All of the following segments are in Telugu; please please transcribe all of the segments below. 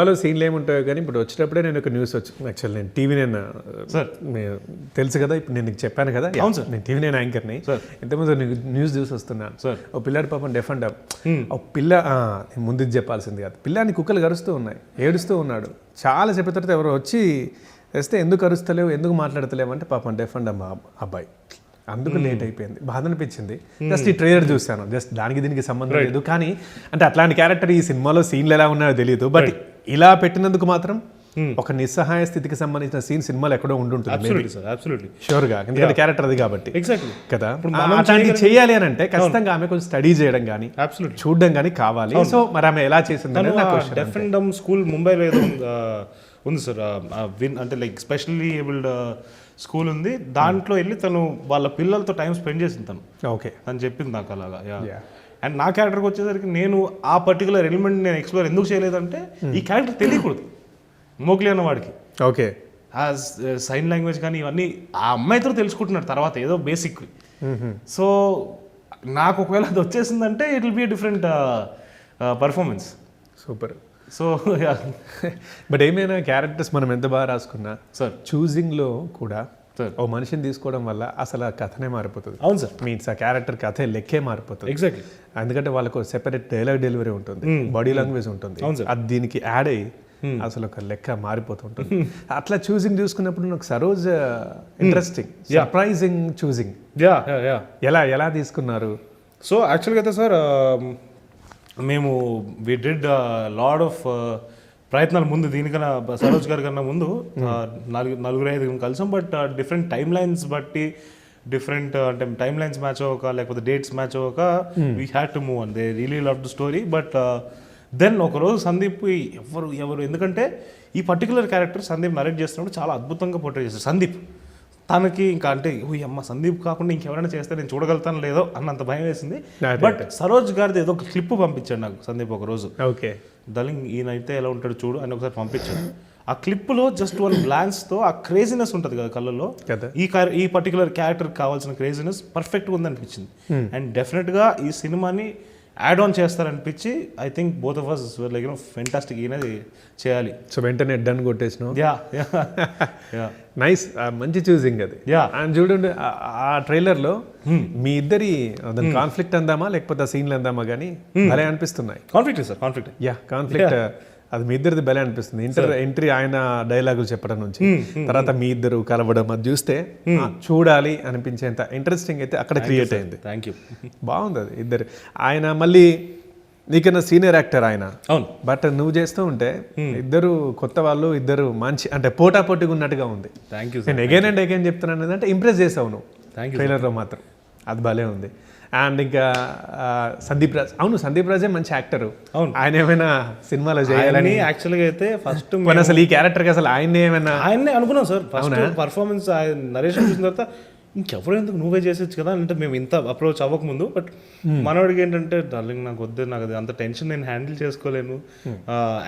హలో సీన్లు ఏముంటాయో కానీ ఇప్పుడు వచ్చేటప్పుడే నేను ఒక న్యూస్ వచ్చి యాక్చువల్ నేను టీవీ నేను సార్. తెలుసు కదా ఇప్పుడు నేను నీకు చెప్పాను కదా. అవును సార్. నేను టీవీ నేను యాంకర్ని. సార్. ఇంతకుముందు నీకు న్యూస్ చూసి వస్తున్నాను సార్. ఓ పిల్లాడి పాపం డెఫ్ అండ్ ఓ పిల్ల ముందు చెప్పాల్సింది కాదు. పిల్లాన్ని కుక్కలు కరుస్తూ ఉన్నాయి. ఏడుస్తూ ఉన్నాడు. చాలా చెప్పిన తర్వాత ఎవరో వచ్చి వేస్తే ఎందుకు అరుస్తలేవు ఎందుకు మాట్లాడతలేవు అంటే పాపం డెఫ్ అండ్ అబ్బాయి. అందుకు లేట్ అయిపోయింది. బాధ అనిపించింది. జస్ట్ ఈ ట్రైలర్ చూశాను. జస్ట్ దానికి దీనికి సంబంధం లేదు. కానీ అంటే అట్లాంటి క్యారెక్టర్ ఈ సినిమాలో సీన్లు ఎలా ఉన్నాయో తెలియదు బట్ ఇలా పెట్టినందుకు మాత్రం ఒక నిస్సహాయ స్థితికి సంబంధించిన సీన్ సినిమాలో ఎక్కడో ఉండుంటుంది అబ్సల్యూట్లీ సార్ అబ్సల్యూట్లీ షూర్గా ఎందుకంటే క్యారెక్టర్ అది కాబట్టి. ఎగ్జాక్ట్లీ కదా? అట్లాంటివి చేయాలి అని అంటే ఖచ్చితంగా ఆమె కొంచెం స్టడీ చేయడం కానీ చూడడం కానీ కావాలి. సో మరి ఆమె ఎలా చేసింది డెఫ్ అండ్ డమ్ స్కూల్ ముంబైలో ఏదో ఉంది, సార్ విన్ అంటే లైక్ స్పెషల్లీ ఏబుల్డ్ స్కూల్ ఉంది. దాంట్లో వెళ్ళి తను వాళ్ళ పిల్లలతో టైం స్పెండ్ చేసింది తను. ఓకే తను చెప్పింది నాకు అలాగా. అండ్ నా క్యారెక్టర్కి వచ్చేసరికి నేను ఆ పర్టికులర్ ఎలిమెంట్ నేను ఎక్స్ప్లోర్ ఎందుకు చేయలేదంటే ఈ క్యారెక్టర్ తెలియకూడదు. మోక్లీ అన్న వాడికి ఓకే ఆ సైన్ లాంగ్వేజ్ కానీ ఇవన్నీ ఆ అమ్మాయితో తెలుసుకుంటున్నాడు తర్వాత ఏదో బేసిక్ సో నాకు ఒకవేళ అది వచ్చేసిందంటే it will be different performance super so but ఏమైనా క్యారెక్టర్స్ మనం ఎంత బాగా రాసుకున్నా సార్ చూసింగ్లో కూడా ఓ మనిషిని తీసుకోవడం వల్ల అసలు ఆ కథనే మారిపోతుంది. అవును సార్. మీన్స్ ఆ క్యారెక్టర్ కథే లెక్కే మారిపోతుంది. ఎగ్జాక్ట్లీ ఎందుకంటే వాళ్ళకు సెపరేట్ డైలాగ్ డెలివరీ ఉంటుంది. బాడీ లాంగ్వేజ్ ఉంటుంది. అవును సార్. అది దీనికి యాడ్ అయ్యి అసలు ఒక లెక్క మారిపోతుంటుంది అట్లా చూసింగ్ చూసుకున్నప్పుడు నాకు Saroj interesting surprising choosing yeah yeah yeah ఎలా ఎలా తీసుకున్నారు? సో యాక్చువల్గా అయితే సార్ మేము వి డిడ్ లాడ్ ఆఫ్ ప్రయత్నాలు ముందు దీనికన్నా సరోజ్ గారి కన్నా ముందు నాలుగు నలుగురు ఐదుగురు కలిసాం బట్ డిఫరెంట్ టైమ్ లైన్స్ బట్టి డిఫరెంట్ అంటే టైమ్ లైన్స్ మ్యాచ్ అవ్వక లేకపోతే డేట్స్ మ్యాచ్ అవ్వక we had to move and they really love the story but then ఒకరోజు సందీప్ ఎవరు ఎవరు ఎందుకంటే ఈ పర్టికులర్ క్యారెక్టర్ సందీప్ నరేట్ చేస్తున్నప్పుడు చాలా అద్భుతంగా పోర్ట్రే చేశారు సందీప్. తనకి ఇంకా అంటే ఓ అమ్మ సందీప్ కాకుండా ఇంకెవరైనా చేస్తే నేను చూడగలుగుతాను లేదో అన్నంత భయం వేసింది. బట్ సరోజ్ గారిది ఏదో ఒక క్లిప్ పంపించాడు నాకు సందీప్ ఒక రోజు. ఓకే. డలింగ్ ఈయనైతే ఎలా ఉంటాడు చూడు అని ఒకసారి పంపించాడు. ఆ క్లిప్లో జస్ట్ వన్తో ఆ క్రేజినెస్ ఉంటుంది కదా కళ్ళల్లో. కదా. ఈ ఈ పర్టికులర్ క్యారెక్టర్ కావాల్సిన క్రేజినెస్ పర్ఫెక్ట్గా ఉందనిపించింది. అండ్ డెఫినెట్గా ఈ సినిమాని add on చేస్తారనిపించి I think both of us like you know fantastic ఈయనది చేయాలి. సో వెంటనే డన్ కొట్టేసినావు. యా యా యా నైస్ మంచి చూసింగ్ అది. Yeah. అండ్ చూడండి ఆ- ఆ ట్రైలర్లో మీ ఇద్దరి దాని కాన్ఫ్లిక్ట్ అందామా లేకపోతే సీన్లు అందామా కానీ భలే అనిపిస్తున్నాయి. Conflict sir conflict yeah conflict అది మీ ఇద్దరిది భలే అనిపిస్తుంది. ఇంటర్ ఎంట్రీ ఆయన డైలాగులు చెప్పడం నుంచి. తర్వాత మీ ఇద్దరు కలవడం అది చూస్తే చూడాలి అనిపించేంత ఇంట్రెస్టింగ్ అయితే అక్కడ క్రియేట్ అయింది. థ్యాంక్ యూ బాగుంది అది ఇద్దరు. ఆయన మళ్ళీ నీకన్నా సీనియర్ యాక్టర్ ఆయన. అవును. బట్ నువ్వు చేస్తూ ఉంటే ఇద్దరు కొత్త వాళ్ళు ఇద్దరు మంచి అంటే పోటా పోటీగా ఉన్నట్టుగా ఉంది. థ్యాంక్ యూ నేను ఎగైన్ అండ్ ఎగైన్ చెప్తున్నాను అంటే ఇంప్రెస్ చేసావు నువ్వు. థ్యాంక్ ట్రైలర్లో మాత్రం. అది భలే ఉంది. అండ్ ఇంకా సందీప్ రాజ్. అవును సందీప్ రాజే మంచి యాక్టర్. అవును. ఆయన ఏమైనా సినిమాలో చేయాలని యాక్చువల్గా అయితే ఫస్ట్ అసలు ఈ క్యారెక్టర్కి అసలు ఆయన ఏమైనా ఆయన్నే అనుకున్నాం సార్. ఫస్ట్ పర్ఫార్మెన్స్ ఆయన నరేషన్ చూసిన తర్వాత ఇంకెవరు ఎందుకు నువ్వే చేసేచ్చు కదా అంటే మేము ఇంత అప్రోచ్ అవ్వకముందు బట్ మనవాడికి ఏంటంటే డార్లింగ్ నాకు వద్దు నాకు అది అంత టెన్షన్ నేను హ్యాండిల్ చేసుకోలేను.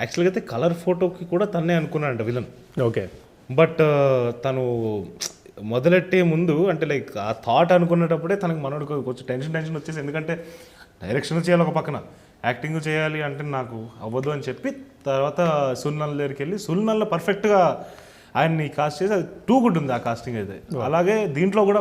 యాక్చువల్గా అయితే కలర్ ఫోటోకి కూడా తన్నే అనుకున్నాడంట విలన్ ఓకే బట్ తను మొదలెట్టే ముందు అంటే లైక్ ఆ థాట్ అనుకునేటప్పుడే తనకు మనోడికి కొంచెం టెన్షన్ టెన్షన్ వచ్చేసి ఎందుకంటే డైరెక్షన్ చేయాలి ఒక పక్కన. యాక్టింగ్ చేయాలి అంటే నాకు అవ్వదు అని చెప్పి తర్వాత సుల్నల్ దగ్గరికి వెళ్ళి సుల్నల్లో పర్ఫెక్ట్గా ఆయన్ని కాస్ట్ చేసి అది టూ గుడ్ ఉంది ఆ కాస్టింగ్ అయితే. అలాగే దీంట్లో కూడా